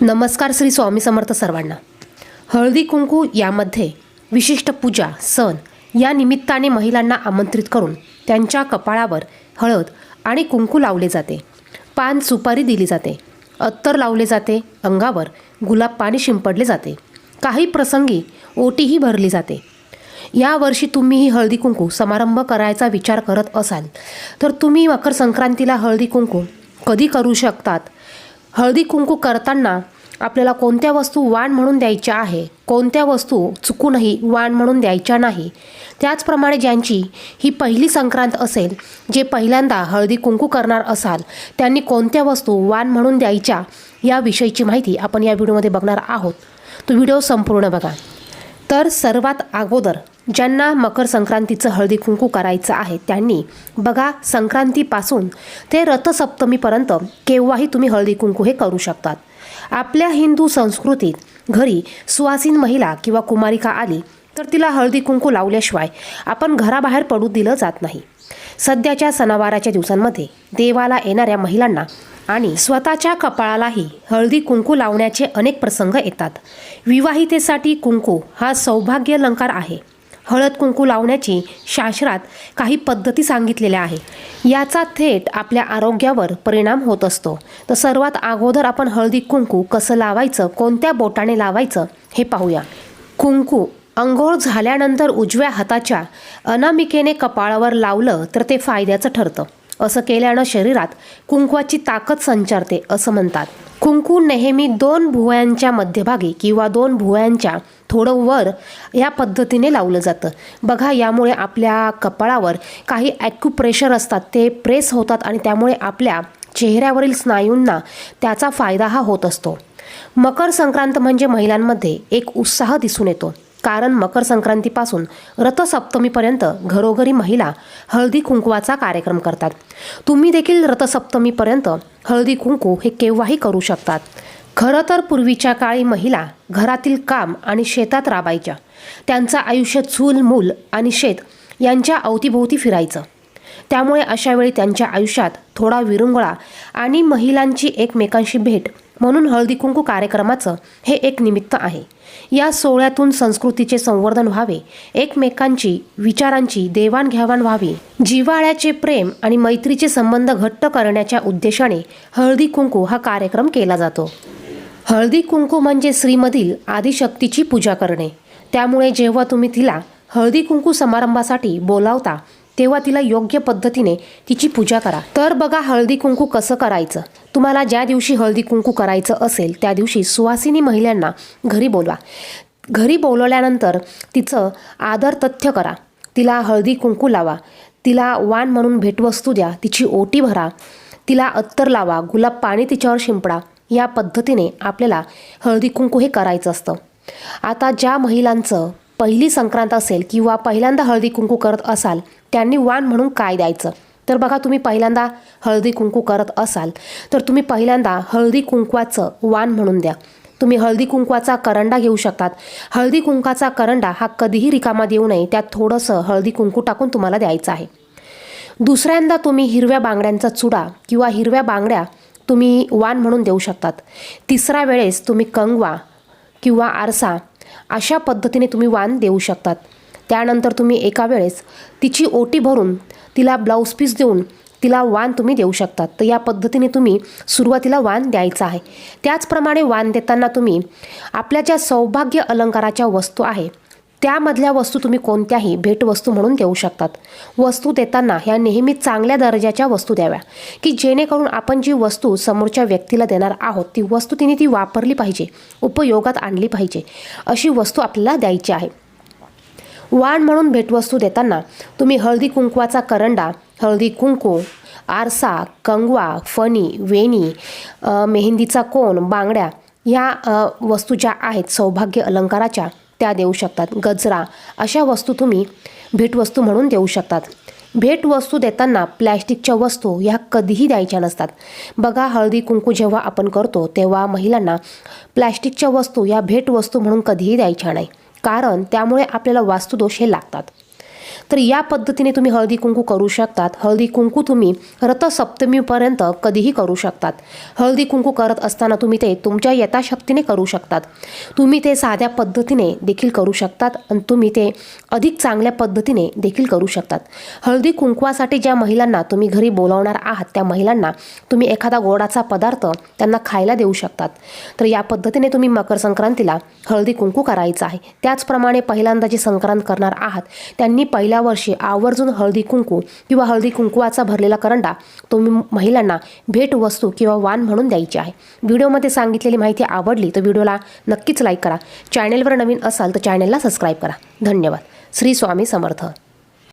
नमस्कार श्री स्वामी समर्थ सर्वांना. हळदी कुंकू यामध्ये विशिष्ट पूजा सण या निमित्ताने महिलांना आमंत्रित करून त्यांच्या कपाळावर हळद आणि कुंकू लावले जाते. पान सुपारी दिली जाते. अत्तर लावले जाते. अंगावर गुलाब पाणी शिंपडले जाते. काही प्रसंगी ओटीही भरली जाते. यावर्षी तुम्ही ही हळदी कुंकू समारंभ करायचा विचार करत असाल तर तुम्ही मकर संक्रांतीला हळदी कुंकू कधी करू शकतात? हळदी कुंकू करताना आपल्याला कोणत्या वस्तू वाण म्हणून द्यायच्या आहे कोणत्या वस्तू चुकूनही वाण म्हणून द्यायच्या नाही. त्याचप्रमाणे ज्यांची ही पहिली संक्रांत असेल जे पहिल्यांदा हळदी कुंकू करणार असाल त्यांनी कोणत्या वस्तू वाण म्हणून द्यायच्या याविषयीची माहिती आपण या व्हिडिओमध्ये बघणार आहोत. तो व्हिडिओ संपूर्ण बघा. तर सर्वात अगोदर ज्यांना मकर संक्रांतीचं हळदी कुंकू करायचं आहे त्यांनी बघा संक्रांतीपासून ते रथसप्तमीपर्यंत केव्हाही तुम्ही हळदी कुंकू हे करू शकतात. आपल्या हिंदू संस्कृतीत घरी सुवासीन महिला किंवा कुमारिका आली तर तिला हळदी कुंकू लावल्याशिवाय आपण घराबाहेर पडू दिलं जात नाही. सध्याच्या सणावाराच्या दिवसांमध्ये देवाला येणाऱ्या महिलांना आणि स्वतःच्या कपाळालाही हळदी कुंकू लावण्याचे अनेक प्रसंग येतात. विवाहितेसाठी कुंकू हा सौभाग्य अलंकार आहे. हळद कुंकू लावण्याची शास्त्रात काही पद्धती सांगितलेल्या आहे. याचा थेट आपल्या आरोग्यावर परिणाम होत असतो. तर सर्वात अगोदर आपण हळदी कुंकू कसं लावायचं कोणत्या बोटाने लावायचं हे पाहूया. कुंकू अंघोळ झाल्यानंतर उजव्या हाताच्या अनामिकेने कपाळावर लावलं तर ते फायद्याचं ठरतं. असं केल्यानं शरीरात कुंकवाची ताकद संचारते असं म्हणतात. कुंकू नेहमी दोन भुवयांच्या मध्यभागी किंवा दोन भुवयांच्या थोडं वर या पद्धतीने लावलं जातं. बघा यामुळे आपल्या कपाळावर काही ॲक्युप्रेशर असतात ते प्रेस होतात आणि त्यामुळे आपल्या चेहऱ्यावरील स्नायूंना त्याचा फायदा हा होत असतो. मकर संक्रांत म्हणजे महिलांमध्ये एक उत्साह दिसून येतो. कारण मकर संक्रांतीपासून रथसप्तमीपर्यंत घरोघरी महिला हळदी कुंकवाचा कार्यक्रम करतात. तुम्ही देखील रथसप्तमीपर्यंत हळदी कुंकू हे केव्हाही करू शकतात. खरं तर पूर्वीच्या काळी महिला घरातील काम आणि शेतात राबायच्या. त्यांचं आयुष्य चूल मूल आणि शेत यांच्या अवतीभोवती फिरायचं. त्यामुळे अशावेळी त्यांच्या आयुष्यात थोडा विरंगुळा आणि महिलांची एकमेकांशी भेट म्हणून हळदी कुंकू कार्यक्रमाचं हे एक निमित्त आहे. या सोहळ्यातून संस्कृतीचे संवर्धन व्हावे एकमेकांची विचारांची देवाणघेवाण व्हावी जिव्हाळ्याचे प्रेम आणि मैत्रीचे संबंध घट्ट करण्याच्या उद्देशाने हळदी कुंकू हा कार्यक्रम केला जातो. हळदी कुंकू म्हणजे श्रीमधील आदिशक्तीची पूजा करणे. त्यामुळे जेव्हा तुम्ही तिला हळदी कुंकू समारंभासाठी बोलावता तेव्हा तिला योग्य पद्धतीने तिची पूजा करा. तर बघा हळदी कुंकू कसं करायचं. तुम्हाला ज्या दिवशी हळदी कुंकू करायचं असेल त्या दिवशी सुवासिनी महिलांना घरी बोलवा. घरी बोलवल्यानंतर तिचं आदर तथ्य करा. तिला हळदी कुंकू लावा. तिला वाण म्हणून भेटवस्तू द्या. तिची ओटी भरा. तिला अत्तर लावा. गुलाब पाणी तिच्यावर शिंपडा. या पद्धतीने आपल्याला हळदी कुंकू हे करायचं असतं. आता ज्या महिलांचं पहिली संक्रांत असेल किंवा पहिल्यांदा हळदी कुंकू करत असाल त्यांनी वाण म्हणून काय द्यायचं? तर बघा तुम्ही पहिल्यांदा हळदी कुंकू करत असाल तर तुम्ही पहिल्यांदा हळदी कुंकवाचं वाण म्हणून द्या. तुम्ही हळदी कुंकवाचा करंडा घेऊ शकतात. हळदी कुंकाचा करंडा हा कधीही रिकामा देऊ नये त्यात थोडंसं हळदी कुंकू टाकून तुम्हाला द्यायचं आहे. दुसऱ्यांदा तुम्ही हिरव्या बांगड्यांचा चुडा किंवा हिरव्या बांगड्या तुम्ही वाण म्हणून देऊ शकतात. तिसऱ्या वेळेस तुम्ही कंगवा किंवा आरसा अशा पद्धतीने तुम्ही वाण देऊ शकतात. त्यानंतर तुम्ही एका वेळेस तिची ओटी भरून तिला ब्लाऊज पीस देऊन तिला वाण तुम्ही देऊ शकतात. तर या पद्धतीने तुम्ही सुरुवातीला वाण द्यायचं आहे. त्याचप्रमाणे वाण देताना तुम्ही आपल्या ज्या सौभाग्य अलंकाराच्या वस्तू आहे त्यामधल्या वस्तू तुम्ही कोणत्याही भेटवस्तू म्हणून देऊ शकतात. वस्तू देताना ह्या नेहमी चांगल्या दर्जाच्या वस्तू द्याव्या. की जेणेकरून आपण जी वस्तू समोरच्या व्यक्तीला देणार आहोत ती वस्तू तिने ती वापरली पाहिजे उपयोगात आणली पाहिजे अशी वस्तू आपल्याला द्यायची आहे. वाण म्हणून भेटवस्तू देताना तुम्ही हळदी कुंकवाचा करंडा हळदी कुंकू आरसा कंगवा फणी वेणी मेहंदीचा कोण बांगड्या ह्या वस्तू ज्या आहेत सौभाग्य अलंकाराच्या त्या देऊ शकतात. गजरा अशा वस्तू तुम्ही भेटवस्तू म्हणून देऊ शकतात. भेटवस्तू देताना प्लॅस्टिकच्या वस्तू ह्या कधीही द्यायच्या नसतात. बघा हळदी कुंकू जेव्हा आपण करतो तेव्हा महिलांना प्लॅस्टिकच्या वस्तू या भेटवस्तू म्हणून कधीही द्यायच्या नाही. कारण त्यामुळे आपल्याला वास्तुदोष हे लागतात. तर या पद्धतीने तुम्ही हळदी कुंकू करू शकतात. हळदी कुंकू तुम्ही रथसप्तमीपर्यंत कधीही करू शकतात. हळदी कुंकू करत असताना तुम्ही ते तुमच्या यथाशक्तीने करू शकतात. तुम्ही ते साध्या पद्धतीने देखील करू शकतात आणि तुम्ही ते अधिक चांगल्या पद्धतीने देखील करू शकतात. हळदी कुंकवासाठी ज्या महिलांना तुम्ही घरी बोलावणार आहात त्या महिलांना तुम्ही एखादा गोडाचा पदार्थ त्यांना खायला देऊ शकतात. तर या पद्धतीने तुम्ही मकर संक्रांतीला हळदी कुंकू करायचं आहे. त्याचप्रमाणे पहिल्यांदा जी संक्रांत करणार आहात त्यांनी पहिल्या वर्षी आवर्जून हळदी कुंकू किंवा हळदी कुंकुवाचा भरलेला करंडा तुम्ही महिलांना भेटवस्तू किंवा वाण म्हणून द्यायची आहे. व्हिडिओमध्ये सांगितलेली माहिती आवडली तर व्हिडिओला नक्कीच लाईक करा. चॅनेलवर नवीन असाल तर चॅनेलला सबस्क्राईब करा. धन्यवाद. श्री स्वामी समर्थ.